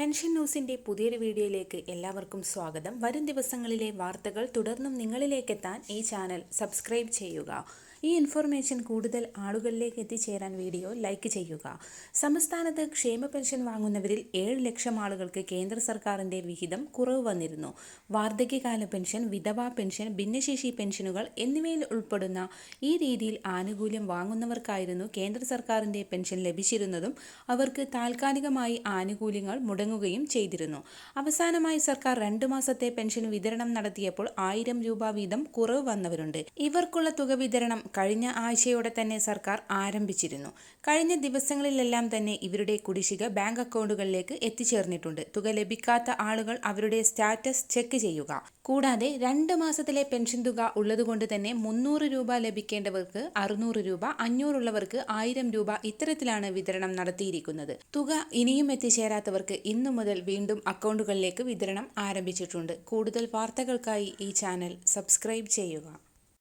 Pension ന്യൂസിന്റെ പുതിയൊരു വീഡിയോയിലേക്ക് എല്ലാവർക്കും സ്വാഗതം. വരും ദിവസങ്ങളിലെ വാർത്തകൾ തുടർന്നും നിങ്ങളിലേക്കെത്താൻ ഈ ചാനൽ സബ്സ്ക്രൈബ് ചെയ്യുക. ഈ ഇൻഫർമേഷൻ കൂടുതൽ ആളുകളിലേക്ക് എത്തിച്ചേരാൻ വീഡിയോ ലൈക്ക് ചെയ്യുക. സംസ്ഥാനത്ത് ക്ഷേമ പെൻഷൻ വാങ്ങുന്നവരിൽ ഏഴ് ലക്ഷം ആളുകൾക്ക് കേന്ദ്ര സർക്കാരിന്റെ വിഹിതം കുറവ് വന്നിരുന്നു. വാർദ്ധക്യകാല പെൻഷൻ വിധവാ പെൻഷൻ ഭിന്നശേഷി പെൻഷനുകൾ എന്നിവയിൽ ഉൾപ്പെടുന്ന ഈ രീതിയിൽ ആനുകൂല്യം വാങ്ങുന്നവർക്കായിരുന്നു കേന്ദ്ര സർക്കാരിന്റെ പെൻഷൻ ലഭിച്ചിരുന്നതും അവർക്ക് താൽക്കാലികമായി ആനുകൂല്യങ്ങൾ മുടങ്ങുകയും ചെയ്തിരുന്നു. അവസാനമായി സർക്കാർ രണ്ടു മാസത്തെ പെൻഷൻ വിതരണം നടത്തിയപ്പോൾ ആയിരം രൂപ വീതം കുറവ് വന്നവരുണ്ട്. ഇവർക്കുള്ള തുക വിതരണം കഴിഞ്ഞ ആഴ്ചയോടെ തന്നെ സർക്കാർ ആരംഭിച്ചിരുന്നു. കഴിഞ്ഞ ദിവസങ്ങളിലെല്ലാം തന്നെ ഇവരുടെ കുടിശ്ശിക ബാങ്ക് അക്കൗണ്ടുകളിലേക്ക് എത്തിച്ചേർന്നിട്ടുണ്ട്. തുക ലഭിക്കാത്ത ആളുകൾ അവരുടെ സ്റ്റാറ്റസ് ചെക്ക് ചെയ്യുക. കൂടാതെ രണ്ട് മാസത്തിലെ പെൻഷൻ തുക ഉള്ളതുകൊണ്ട് തന്നെ മുന്നൂറ് രൂപ ലഭിക്കേണ്ടവർക്ക് അറുന്നൂറ് രൂപ അഞ്ഞൂറുള്ളവർക്ക് ആയിരം രൂപ ഇത്തരത്തിലാണ് വിതരണം നടത്തിയിരിക്കുന്നത്. തുക ഇനിയും എത്തിച്ചേരാത്തവർക്ക് ഇന്നു മുതൽ വീണ്ടും അക്കൗണ്ടുകളിലേക്ക് വിതരണം ആരംഭിച്ചിട്ടുണ്ട്. കൂടുതൽ വാർത്തകൾക്കായി ഈ ചാനൽ സബ്സ്ക്രൈബ് ചെയ്യുക.